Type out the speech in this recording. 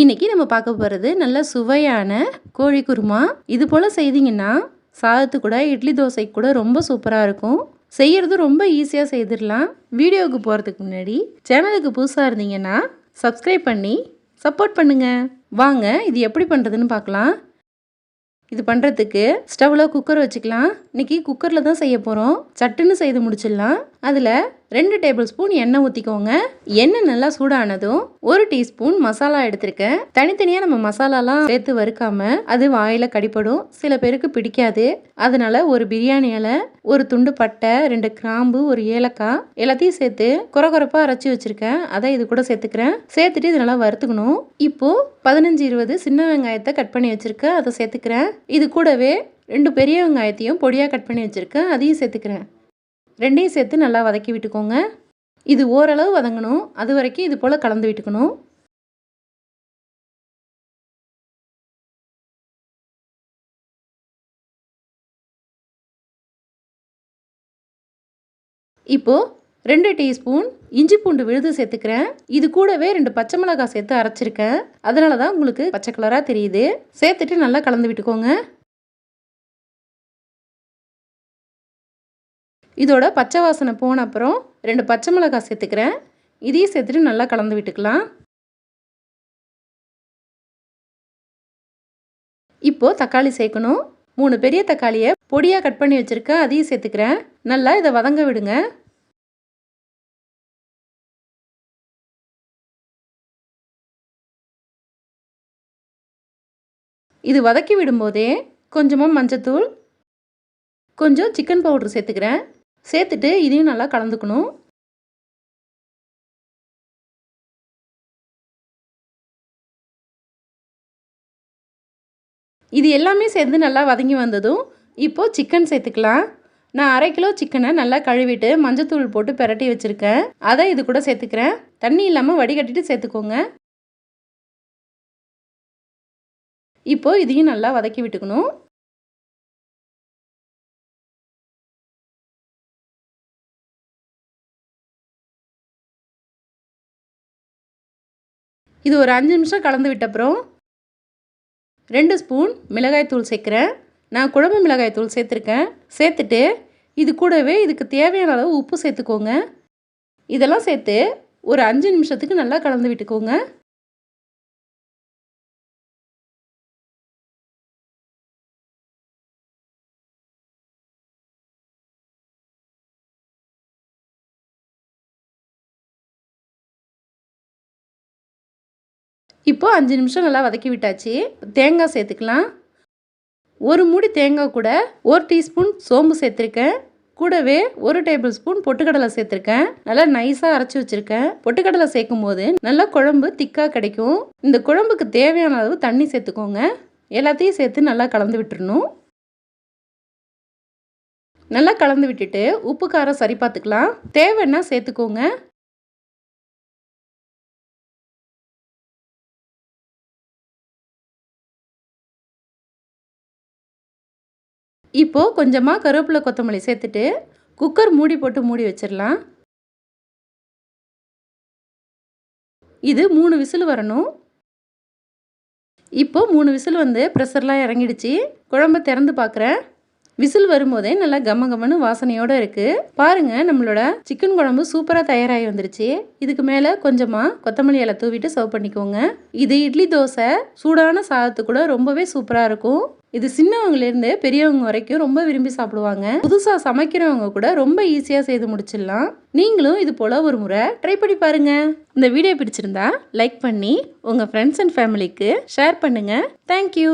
இன்னைக்கு நம்ம பார்க்க போகிறது நல்ல சுவையான கோழி குருமா. இது போல் செய்தீங்கன்னா சாதத்து கூட இட்லி தோசை கூட ரொம்ப சூப்பராக இருக்கும். செய்கிறது ரொம்ப ஈஸியாக செய்திடலாம். வீடியோவுக்கு போகிறதுக்கு முன்னாடி சேனலுக்கு புதுசாக இருந்தீங்கன்னா சப்ஸ்கிரைப் பண்ணி சப்போர்ட் பண்ணுங்கள் வாங்க இது எப்படி பண்ணுறதுன்னு பார்க்கலாம். இது பண்ணுறதுக்கு ஸ்டவ்வில் குக்கர் வச்சுக்கலாம். இன்றைக்கி குக்கரில் தான் செய்ய போகிறோம் சட்டுன்னு செய்து முடிச்சிடலாம். அதில் ரெண்டு டேபிள் ஸ்பூன் எண்ணெய் ஊற்றிக்கோங்க எண்ணெய் நல்லா சூடானதும் ஒரு டீஸ்பூன் மசாலா எடுத்திருக்கேன். தனித்தனியாக நம்ம மசாலாலாம் சேர்த்து வறுக்காம அது வாயில் கடிப்படும் சில பேருக்கு பிடிக்காது. அதனால ஒரு பிரியாணி இலை ஒரு துண்டு பட்டை ரெண்டு கிராம்பு ஒரு ஏலக்காய் எல்லாத்தையும் சேர்த்து குறகுறப்பாக அரைச்சி வச்சுருக்கேன். அதை இது கூட சேர்த்துக்கிறேன். சேர்த்துட்டு இது நல்லா வறுத்துக்கணும். இப்போது பதினஞ்சு இருபது சின்ன வெங்காயத்தை கட் பண்ணி வச்சுருக்கேன். அதை சேர்த்துக்கிறேன். இது கூடவே ரெண்டு பெரிய வெங்காயத்தையும் பொடியாக கட் பண்ணி வச்சுருக்கேன். அதையும் சேர்த்துக்கிறேன். ரெண்டையும் சேர்த்து நல்லா வதக்கி விட்டுக்கோங்க. இது ஓரளவு வதங்கணும். அது வரைக்கும் இது போல் கலந்து விட்டுக்கணும். இப்போது ரெண்டு டீஸ்பூன் இஞ்சி பூண்டு விழுது சேர்த்துக்கிறேன். இது கூடவே ரெண்டு பச்சை மிளகாய் சேர்த்து அரைச்சிருக்கேன். அதனால தான் உங்களுக்கு பச்சை கலராக தெரியுது. சேர்த்துட்டு நல்லா கலந்து விட்டுக்கோங்க. இதோட பச்சை வாசனை போன அப்புறம் ரெண்டு பச்சை மிளகாய் சேர்த்துக்கிறேன். இதையும் சேர்த்துட்டு நல்லா கலந்து விட்டுக்கலாம். இப்போது தக்காளி சேர்க்கணும். மூணு பெரிய தக்காளியை பொடியாக கட் பண்ணி வச்சுருக்கேன் அதையும் சேர்த்துக்கிறேன். நல்லா இதை வதங்க விடுங்க. இது வதக்கி விடும்போதே கொஞ்சமாக மஞ்சத்தூள் கொஞ்சம் சிக்கன் பவுட்ரு சேர்த்துக்கிறேன். சேர்த்துட்டு இதையும் நல்லா கலந்துக்கணும். இது எல்லாமே சேர்ந்து நல்லா வதங்கி வந்ததும் இப்போது சிக்கன் சேர்த்துக்கலாம். நான் அரை கிலோ சிக்கனை நல்லா கழுவிட்டு மஞ்சத்தூள் போட்டு பெரட்டி வச்சுருக்கேன். அதை இது கூட சேர்த்துக்கிறேன். தண்ணி இல்லாமல் வடிகட்டிட்டு சேர்த்துக்கோங்க. இப்போது இதையும் நல்லா வதக்கி விட்டுக்கணும். இது ஒரு அஞ்சு நிமிஷம் கலந்து விட்டப்புறம் ரெண்டு ஸ்பூன் மிளகாய்த்தூள் சேர்க்குறேன். நான் குழம்பு மிளகாய்த்தூள் சேர்த்துருக்கேன். சேர்த்துட்டு இது கூடவே இதுக்கு தேவையான அளவு உப்பு சேர்த்துக்கோங்க. இதெல்லாம் சேர்த்து ஒரு அஞ்சு நிமிஷத்துக்கு நல்லா கலந்து விட்டுக்கோங்க. இப்போது அஞ்சு நிமிஷம் நல்லா வதக்கி விட்டாச்சு. தேங்காய் சேர்த்துக்கலாம். ஒரு மூடி தேங்காய் கூட ஒரு டீஸ்பூன் சோம்பு சேர்த்துருக்கேன். கூடவே ஒரு டேபிள் ஸ்பூன் பொட்டுக்கடலை சேர்த்துருக்கேன். நல்லா நைஸாக அரைச்சி வச்சுருக்கேன். பொட்டுக்கடலை சேர்க்கும் போது நல்லா குழம்பு திக்காக கிடைக்கும். இந்த குழம்புக்கு தேவையான அளவு தண்ணி சேர்த்துக்கோங்க. எல்லாத்தையும் சேர்த்து நல்லா கலந்து விட்டுறணும். நல்லா கலந்து விட்டுட்டு உப்பு காரம் சரி பார்த்துக்கலாம். தேவைன்னா சேர்த்துக்கோங்க. இப்போது கொஞ்சமாக கருவேப்பிலை கொத்தமல்லி சேர்த்துட்டு குக்கர் மூடி போட்டு மூடி வச்சிடலாம். இது மூணு விசில் வரணும். இப்போது மூணு விசில் வந்து ப்ரெஷர்லாம் இறங்கிடுச்சு. குழம்ப திறந்து பார்க்குறேன் விசில் வரும்போதே நல்லா கம்ம கம்மனு வாசனையோடு இருக்குது பாருங்கள் நம்மளோட சிக்கன் குழம்பு சூப்பராக தயாராகி வந்துருச்சு. இதுக்கு மேலே கொஞ்சமாக கொத்தமல்லி இலை தூவிட்டு சர்வ் பண்ணிக்கோங்க. இது இட்லி தோசை. சூடான சாதத்து கூட ரொம்பவே சூப்பராக இருக்கும். இது சின்னவங்கலேருந்து பெரியவங்க வரைக்கும் ரொம்ப விரும்பி சாப்பிடுவாங்க. புதுசாக சமைக்கிறவங்க கூட ரொம்ப ஈஸியாக செய்து முடிச்சிடலாம். நீங்களும் இது போல் ஒரு முறை ட்ரை பண்ணி பாருங்கள் இந்த வீடியோ பிடிச்சிருந்தா லைக் பண்ணி உங்கள் ஃப்ரெண்ட்ஸ் அண்ட் ஃபேமிலிக்கு ஷேர் பண்ணுங்கள் தேங்க்யூ